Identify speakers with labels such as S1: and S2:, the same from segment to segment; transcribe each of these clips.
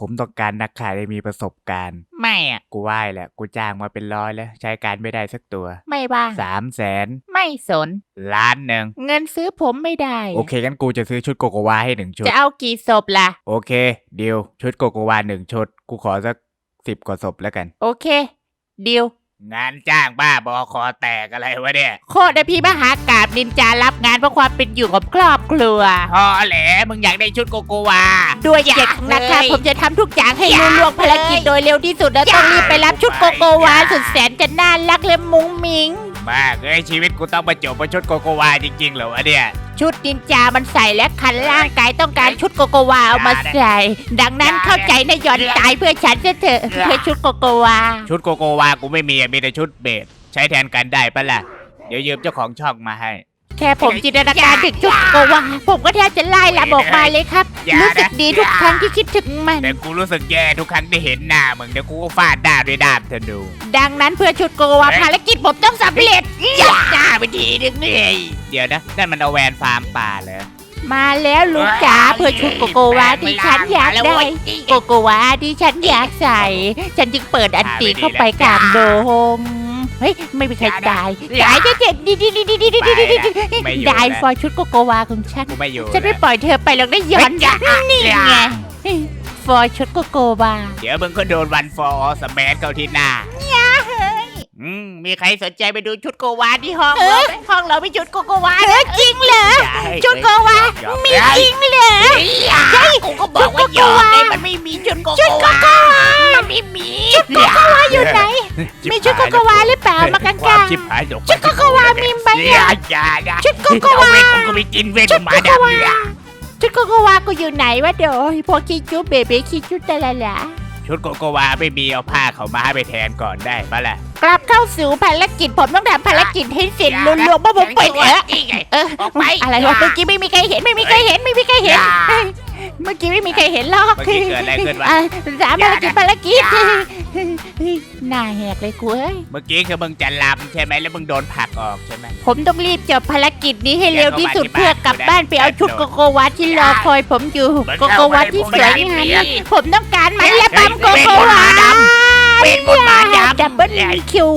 S1: ผมต้องการนักขายที่มีประสบการณ์
S2: ไม่อะ
S1: กูไหว้แหละ กูจ้างมาเป็นร้อยแล้ว ใช้การไม่ได้สักตัว
S2: ไม่บ้าง
S1: สามแสน
S2: ไม่สน
S1: ล้านหนึ่ง
S2: เงินซื้อผมไม่ได้
S1: โอเคงั้นกูจะซื้อชุดโกโกวาให้หนึ่งชุด
S2: จะเอากี่ศพล่ะ
S1: โอเคดีลชุดโกโกวาหนึ่งชุด กูขอสักสิบกว่าศพแล้วกัน
S2: โอเค ดิว
S1: งานจ้างบ้าบอคอแตกอะไรวะเนี่ย
S2: โคตรนะพี่มหากาบนินจารับงานเพื่อความเป็นอยู่ของครอบครัว
S1: พอแหละมึงอยากได้ชุดโกโกวา
S2: ด้วยเจ็ดนะคะ
S1: เลย
S2: ผมจะทำทุกอย่างให้
S1: อยาก
S2: ลุล่วงภารกิจ
S1: เลย
S2: โดยเร็วที่สุดและต้องรีบไปรับชุดโกโกวา
S1: อยาก
S2: สุดแสนจะน่ารักและมุ้งมิง
S1: มากเอ้ยชีวิตกูต้องมาจบบนชุดโกโกวาจริงๆเหรอวะเนี่ย
S2: ชุดนินจามันใส่และคันร่างกายต้องการชุดโกโกวาเอามาใส่ ดังนั้นเข้าใจนะหย่อนตายเพื่อฉันจะเถอะเพื่อชุดโกโกวา
S1: ชุดโกโกวากูไม่มีอะมีแต่ชุดเบสใช้แทนกันได้ปะล่ะ เดี๋ยวยืมเจ้าของช่องมาให้
S2: แค่ผมจินตนาการถึงชุดโกโกวาผมก็แทบจะไล่ลำออกมาเลยครับ
S1: อย่านะ
S2: รู้สึกดีทุกครั้งที่คิดถึงมัน
S1: แต่กูรู้สึกแย่ทุกครั้งที่เห็นหน้ามึงเดี๋ยวกูก็ฟาดหน้าด้วยดาบธนู
S2: ดังนั้นเพื่อชุดโกโกวาภารกิจผมต้องสำเร็จ
S1: ยัดหน้าไปทีนึงเลยเดี๋ยวนะนั่นมันเอาแวนฟาร์มป่าเหรอ
S2: มาแล้วลุงจ๋าเพื่อชุดโกโกวาที่ฉันอยากได้โกโกวาที่ฉันอยากใส่ ฉันจึงเปิดอันตีเข้าไปกลางโดม เฮ้ยไม่มีใครตายตายจะเจ็บดีดีดีดีดีดีดีดีได้ฟอร์ชุดโกโกวาของฉัน
S1: กูไม่อยู่
S2: ฉันไม่ปล่อยเธอไปหรอกนะย้อนนี่ไงฟอร์ชุดโกโกวา
S1: เดี๋ยวมึงก็โดนวันฟอร์สแมนเข้าที่หน้าอืมมีใครสนใจไปดูชุดโกวาที่ห้อง
S2: เออ
S1: ห้องเราไม่ชุดโกโกวา
S2: เออจริงเหรอชุดโกวามีจริงเหรอ
S1: ใช่กูก็บอกว่าหยอกไงมันไม่มีชุดโกโกวา มีชุดโกโกวา
S2: หรือเปล่ามากาง
S1: ควากา
S2: ม
S1: ชิบหายหยก
S2: ชุดโกโกวามีไหม
S1: อย่า
S2: อะ
S1: อย่าอย่า
S2: ชุดโกโกวา
S1: เอเวทกูก็ไปกินเวทหมาดำเนี่ย
S2: ชุดโกโกวากูอยู่ไหนวะเดี๋ยวพอคิดจุ๊บเบเบ้คิดจุ๊บแต่ละละ
S1: ชุดโกโกวาไม่มีเอาผ้าเขามาให้ไปแทนก่อนได้ปะล่ะ
S2: กลับเข้าสู่ภารกิจผมต้องทำภารกิจให้เสร็จลุล่วงๆเพราะผมเปิดเออเออ
S1: ออกไป
S2: อะไรวะเมื่อกี้ไม่มีใครเห็นไม่มีใครเห็นไม่มีใครเห็น
S1: อย่า
S2: เมื่อกี้ไม่มีใครเห็นหรอก
S1: เมื่อกี้เกิดอะไรขึ้นวะ
S2: อ่สามภารกิจภารกิจ
S1: อย่า
S2: หน้าแหกเลยกูเอ้ย
S1: เมื่อกี้คือมึงจะลำใช่ไหมแล้วมึงโดนผลักออกใช่ไหม
S2: ผมต้องรีบจบภารกิจนี้ให้เร็วที่สุด
S1: เดี๋ยว
S2: เพื่อกลับบ้านไปเอาชุดโกโกวาที่รอคอยผมอยู่
S1: มัน
S2: โกโกวาที่สวยงาม
S1: เข้ามาในผมไม่ได้
S2: ผมต้องการมันและปั๊มโก
S1: เฮ้ย
S2: โกวา
S1: เวทมนต์มาดำ
S2: ดับเบิลคิว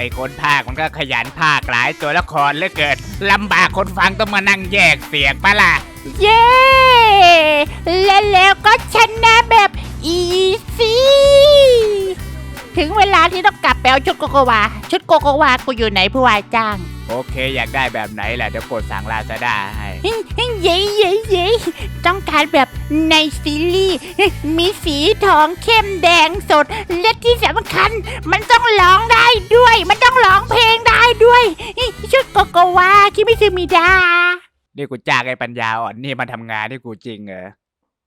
S1: ไอ้คนภาคมันก็ขยันภาคหลายตัวละครเหลือเกินลำบากคนฟังต้องมานั่งแยกเสียงปะล่ะ
S2: เย้ ที่ต้องกลับไปเอาชุดโกโกวา ชุดโกโกวากูอยู่ไหนผู้วายจ้าง
S1: โอเค อยากได้แบบไหนล่ะเดี๋ยวกดสั่งลาซาด้าให้
S2: เย้เย้เย้ต้องการแบบในซีรีส์มีสีทองเข้มแดงสด และที่สำคัญ มันต้องร้องได้ด้วย มันต้องร้องเพลงได้ด้วยชุดโกโกวาคิมิซึมิดา
S1: นี่กูจ้างไอ้ปัญญาอ่อนนี่มาทำงานที่กูจริงเหรอ